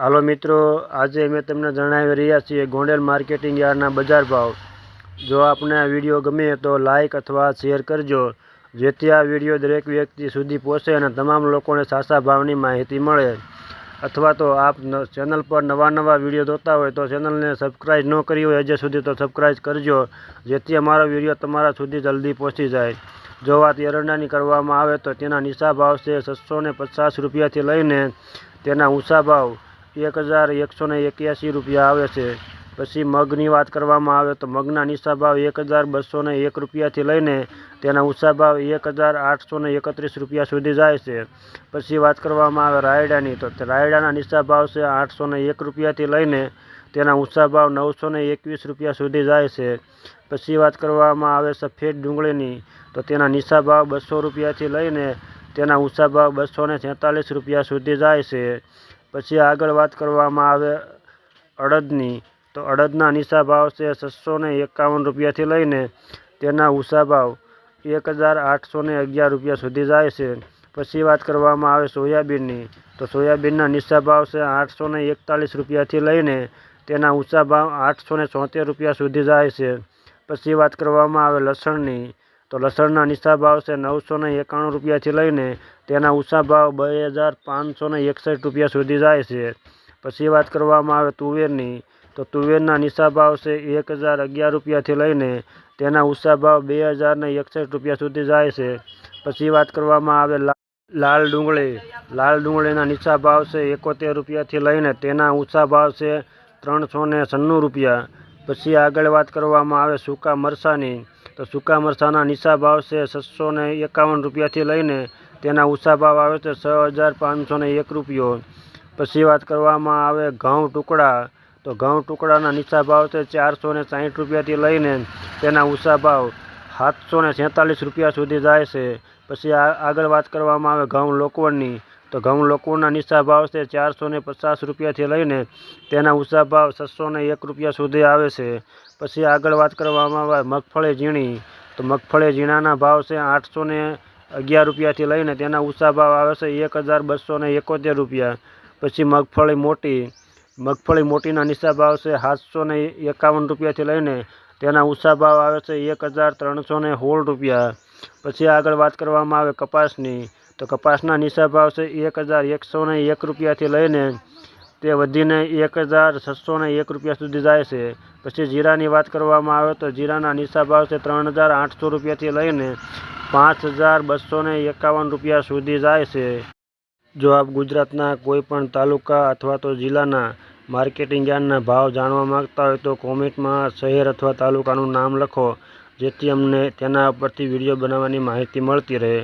હાલો મિત્રો, આજે અમે તમને જણાવી રહ્યા છીએ ગોંડલ માર્કેટિંગ યાર્ડના બજાર ભાવ. જો આપને આ વીડિયો ગમે તો લાઈક અથવા શેર કરજો, જેથી આ વીડિયો દરેક વ્યક્તિ સુધી પહોંચે અને તમામ લોકોને સાચા ભાવની માહિતી મળે. અથવા તો આપ ચેનલ પર નવા નવા વીડિયો જોતા હોય તો ચેનલને સબસ્ક્રાઈબ ન કરી હોય હજી સુધી તો સબસ્ક્રાઈબ કરજો, જેથી અમારો વીડિયો તમારા સુધી જલ્દી પહોંચી જાય. જો વાત એરંડાની કરવામાં આવે તો તેના નીચા ભાવ છે છસો પચાસ રૂપિયાથી લઈને તેના ઊંચા ભાવ. એક હજાર એકસો ને એક્યાસી રૂપિયા આવે છે. પછી મગની વાત કરવામાં આવે તો મગના નીચા ભાવ એક હજાર બસો ને એક રૂપિયાથી લઈને તેના ઊંચા ભાવ એક હજાર આઠસો ને એકત્રીસ રૂપિયા સુધી જાય છે. પછી વાત કરવામાં આવે રાયડાની તો રાયડાના નીચા ભાવ છે આઠસો ને એક રૂપિયાથી લઈને તેના ઊંચા ભાવ નવસો ને એકવીસ રૂપિયા સુધી જાય છે. પછી વાત કરવામાં આવે સફેદ ડુંગળીની તો તેના નીચા ભાવ બસો રૂપિયાથી લઈને તેના ઊંચા ભાવ બસો ને રૂપિયા સુધી જાય છે. પછી આગળ વાત કરવામાં આવે અડદની, તો અડદના નિશા ભાવ છે છસો ને એકાવન રૂપિયાથી લઈને તેના ઉષા ભાવ એક હજાર આઠસો ને અગિયાર રૂપિયા સુધી જાય છે. પછી વાત કરવામાં આવે સોયાબીનની, તો સોયાબીનના નીચા ભાવ છે આઠસો ને એકતાલીસ રૂપિયાથી લઈને તેના ઊંચા ભાવ આઠસો ને રૂપિયા સુધી જાય છે. પછી વાત કરવામાં આવે લસણની તો લસણના નિશા ભાવ છે નવસો ને એકાણું રૂપિયાથી લઈને તેના ઊંચા ભાવ બે હજાર પાંચસો ને એકસઠ રૂપિયા સુધી જાય છે. પછી વાત કરવામાં આવે તુવેરની, તો તુવેરના નિશા ભાવ છે એક હજાર અગિયાર રૂપિયાથી લઈને તેના ઊંચા ભાવ બે હજાર ને એકસઠ રૂપિયા સુધી જાય છે. પછી વાત કરવામાં આવે લાલ ડુંગળી, લાલ ડુંગળીના નીચા ભાવ છે એકોતેર રૂપિયાથી લઈને તેના ઊંચા ભાવ છે ત્રણસો ને છન્નું રૂપિયા. પછી આગળ વાત કરવામાં આવે સૂકા મરચાંની તો સૂકા મરસાના નીચા ભાવ છે છસો ને એકાવન રૂપિયાથી લઈને તેના ઊંચા ભાવ આવે છે છ હજાર પાંચસો ને એક રૂપિયો. પછી વાત કરવામાં આવે ઘઉં ટુકડા, તો ઘઉં ટુકડાના નીચા ભાવ છે ચારસો ને સાહીઠ રૂપિયાથી લઈને તેના ઊંચા ભાવ સાતસો ને રૂપિયા સુધી જાય છે. પછી આગળ વાત કરવામાં આવે ઘઉં લોકવણની તો ઘઉં લોકોના નીચા ભાવ છે ચારસો ને પચાસ રૂપિયાથી લઈને તેના ઊંચા ભાવ છસો ને એક રૂપિયા સુધી આવે છે. પછી આગળ વાત કરવામાં આવે મગફળી ઝીણી, તો મગફળી ઝીણાના ભાવ છે આઠસો ને અગિયાર રૂપિયાથી લઈને તેના ઊંચા ભાવ આવે છે એક હજાર બસો ને એકોતેર રૂપિયા. પછી મગફળી મોટી, મગફળી મોટીના નીચા ભાવ છે સાતસો ને એકાવન રૂપિયાથી લઈને તેના ઊંચા ભાવ આવે છે એક હજાર ત્રણસો ને સોળ રૂપિયા. પછી આગળ વાત કરવામાં આવે કપાસની તો કપાસના નીચા ભાવ છે એક હજાર એકસો એક રૂપિયાથી લઈને તે વધીને એક હજાર છસો એક રૂપિયા સુધી જાય છે. પછી જીરાની વાત કરવામાં આવે તો જીરાના નીચા ભાવ છે ત્રણ હજાર આઠસો રૂપિયાથી લઈને પાંચ હજાર બસો એકાવન રૂપિયા સુધી જાય છે. જો આપ ગુજરાતના કોઈપણ તાલુકા અથવા તો જિલ્લાના માર્કેટિંગ યાર્ડના ભાવ જાણવા માંગતા હોય તો કોમેન્ટમાં શહેર અથવા તાલુકાનું નામ લખો, જેથી અમને તેના પરથી વીડિયો બનાવવાની માહિતી મળતી રહે.